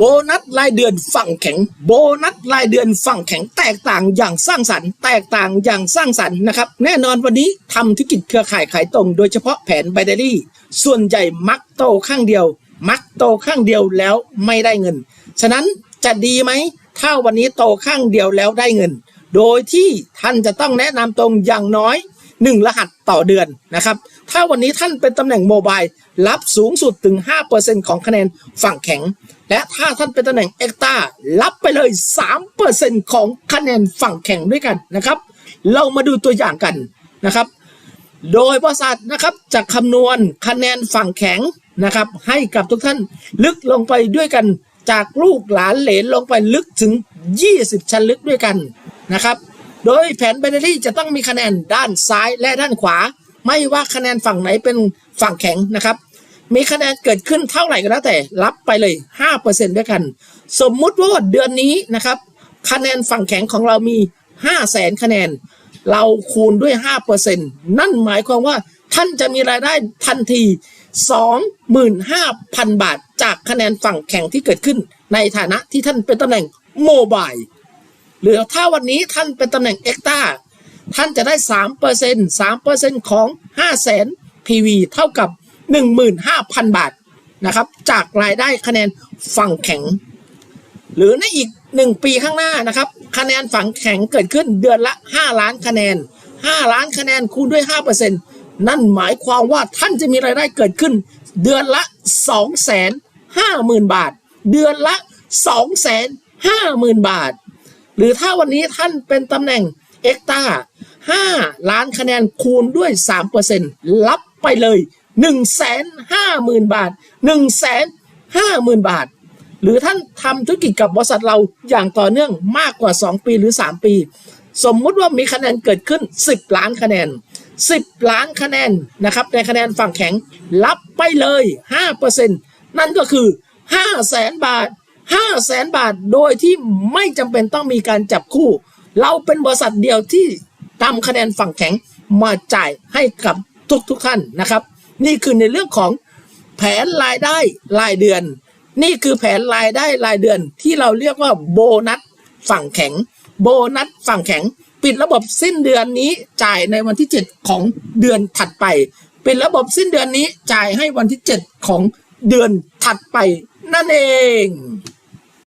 โบนัสรายเดือนฝั่งแข็ง โบนัสรายเดือนฝั่งแข็งแตกต่างอย่างสร้างสรรค์แตกต่างอย่างสร้างสรรค์นะครับแน่นอนวันนี้ทำธุรกิจเครือข่ายขายตรง โดยเฉพาะแผนไบเดอรี่ ส่วนใหญ่มักโตข้างเดียว มักโตข้างเดียวแล้วไม่ได้เงิน ฉะนั้นจะดีไหมถ้าวันนี้โตข้างเดียวแล้วได้เงิน โดยที่ท่านจะต้องแนะนำตรงอย่างน้อย 1 รหัสต่อเดือนนะครับ ถ้าวันนี้ท่านเป็นตำแหน่งโมบายรับสูงสุดถึง 5%ของคะแนนฝั่งแข็ง และถ้าท่านเป็นตำแหน่งเอ็กตารับไปเลย 3%ของคะแนนฝั่งแข็งด้วยกันนะครับ เรามาดูตัวอย่างกันนะครับ โดยบริษัทนะครับจะคำนวณคะแนนฝั่งแข็งนะครับ ให้กับทุกท่านลึกลงไปด้วยกันจากลูกหลานเหลนลงไปลึกถึง 20 ชั้นลึกด้วยกันนะครับ โดยแผนไบนารี่จะต้องมีคะแนนด้านซ้ายและด้านขวา ไม่ว่าคะแนนฝั่งไหนเป็นฝั่งแข็งนะครับ มีคะแนนเกิดขึ้นเท่าไหร่ก็แล้วแต่รับไปเลย 5%ด้วยกัน สมมุติว่าเดือนนี้นะครับ คะแนนฝั่งแข็งของเรามี 5 0 0แสนคะแนน เราคูณด้วย 5%นั่นหมายความว่าท่านจะมีรายได้ทันที 25,000 บาท จากคะแนนฝั่งแข็งที่เกิดขึ้น ในฐานะที่ท่านเป็นตำแหน่งโมบาย หรือถ้าวันนี้ท่านเป็นตำแหน่งเอ็กตาท่านจะได้3% 3%ของ 5 0 0 0 0 0 PV เท่ากับ 15,000 บาทนะครับ จากรายได้คะแนนฝั่งแข็ง หรือในอีก 1 ปีข้างหน้านะครับ คะแนนฝั่งแข็งเกิดขึ้นเดือนละ 5 ล้านคะแนน 5 ล้านคะแนนคูณด้วย 5%นั่นหมายความว่าท่านจะมีรายได้เกิดขึ้น เดือนละ 250,000 บาท เดือนละ 250,000 บาท หรือถ้าวันนี้ท่านเป็นตำแหน่งเอ็กตา5 ล้านคะแนนคูณด้วย 3%รับไปเลย 150,000 บาท 150,000 บาท หรือท่านทำธุรกิจกับบริษัทเราอย่างต่อเนื่องมากกว่า 2 ปีหรือ 3 ปี สมมุติว่ามีคะแนนเกิดขึ้น 10 ล้านคะแนน 10 ล้านคะแนนนะครับในคะแนนฝั่งแข็งรับไปเลย 5%นั่นก็คือ 5 0 0แสนบาท 5 0 0แสนบาทโดยที่ไม่จำเป็นต้องมีการจับคู่ เราเป็นบริษัทเดียวที่ทำคะแนนฝั่งแข็งมาจ่ายให้กับทุกทุกๆท่านนะครับ นี่คือในเรื่องของแผนรายได้รายเดือน นี่คือแผนรายได้รายเดือน ที่เราเรียกว่าโบนัสฝั่งแข็ง โบนัสฝั่งแข็ง ปิดระบบสิ้นเดือนนี้จ่ายในวันที่ 7 ของเดือนถัดไป ปิดระบบสิ้นเดือนนี้จ่ายให้วันที่ 7 ของเดือนถัดไปนั่นเอง